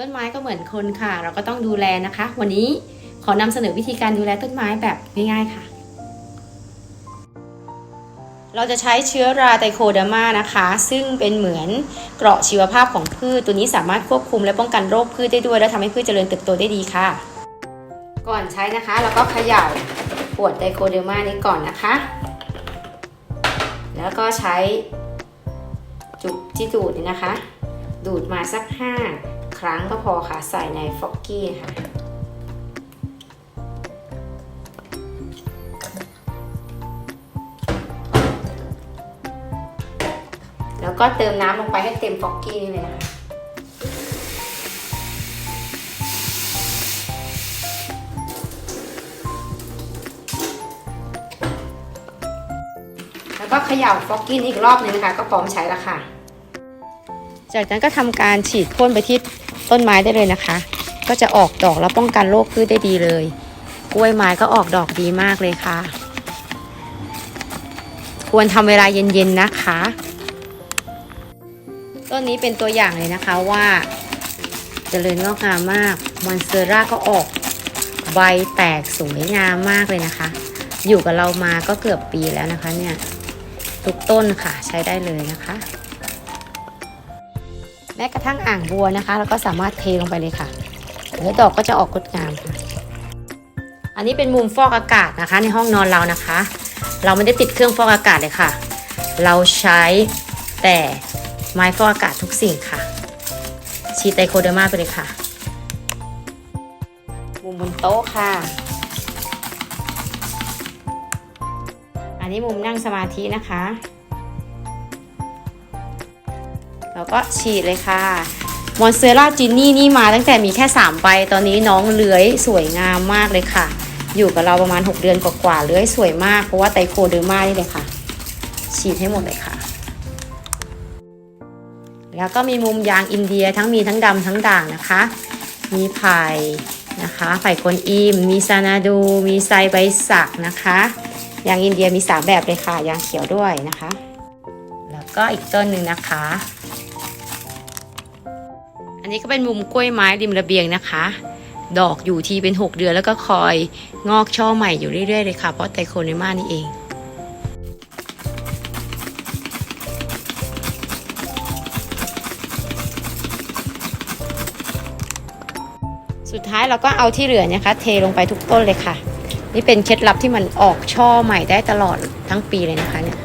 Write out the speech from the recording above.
ต้นไม้ก็เหมือนคนค่ะ เราก็ต้องดูแลนะคะ วันนี้ขอนำเสนอวิธีการดูแลต้นไม้แบบง่ายๆค่ะ เราจะใช้เชื้อราไตโคเดอร์มานะคะ ซึ่งเป็นเหมือนเกราะชีวภาพของพืช ตัวนี้สามารถควบคุมและป้องกันโรคพืชได้ด้วย และทำให้พืชเจริญเติบโตได้ดีค่ะ ก่อนใช้นะคะ เราก็เขย่าขวดไตโคเดอร์มานี้ก่อนนะคะ แล้วก็ใช้จุกที่ดูดนี่นะคะ ดูดมาสัก 5 ครั้งก็พอค่ะ ใส่ในฟอกกี้ค่ะ แล้วก็เติมน้ำลงไปให้เต็มฟอกกี้นี่เลยนะคะแล้วก็เขย่าฟอกกี้อีกรอบหนึงนะคะ ก็พร้อมใช้แล้วค่ะ จากนั้นก็ทำการฉีดพ่นไปที่ต้นไม้ได้เลยนะคะ ก็จะออกดอกแล้วป้องกันโรคพืชได้ดีเลย กล้วยไม้ก็ออกดอกดีมากเลยค่ะ ควรทำเวลาเย็นๆนะคะ ต้นนี้เป็นตัวอย่างเลยนะคะว่าเจริญงอกงามมากมอนสเตอร่าก็ออกใบแตกสวยงามมากเลยนะคะ อยู่กับเรามาก็เกือบปีแล้วนะคะเนี่ย ทุกต้นค่ะใช้ได้เลยนะคะ แม้กระทั่งอ่างบัวนะคะแล้วก็สามารถเทลงไปเลยค่ะแล้วดอกก็จะออกงดงามค่ะ อันนี้เป็นมุมฟอกอากาศนะคะ ในห้องนอนเรานะคะ เราไม่ได้ติดเครื่องฟอกอากาศเลยค่ะ เราใช้แต่ไม้ฟอกอากาศทุกสิ่งค่ะฉีไตโคเดอร์มาไปเลยค่ะ มุมบนโต๊ะค่ะ อันนี้มุมนั่งสมาธินะคะ แล้วก็ฉีดเลยค่ะมอนเซราจินนี่นี่มาตั้งแต่มีแค่ 3 ใบ ตอนนี้น้องเลื้อยสวยงามมากเลยค่ะ อยู่กับเราประมาณ 6 เดือนกว่าๆเลื้อยสวยมาก เพราะว่าไตโคเดอร์มานี่เลยค่ะ ฉีดให้หมดเลยค่ะ แล้วก็มีมุมยางอินเดียทั้งมีทั้งดำทั้งด่างนะคะ มีไผ่นะคะไผ่กวนอิม มีซานาดู มีไซใบสักนะคะยางอินเดียมีสามแบบเลยค่ะยางเขียวด้วยนะคะ แล้วก็อีกต้นหนึ่งนะคะ อันนี้ก็เป็นมุมกล้วยไม้ริมระเบียงนะคะ ดอกอยู่ทีเป็น 6 เดือนแล้วก็คอยงอกช่อใหม่อยู่เรื่อยๆเลยค่ะ เพราะไตโคเนมานี่เองสุดท้ายเราก็เอาที่เหลือเนะคะ เทลงไปทุกต้นเลยค่ะ นี่เป็นเคล็ดลับที่มันออกช่อใหม่ได้ตลอดทั้งปีเลยนะคะเนี่ย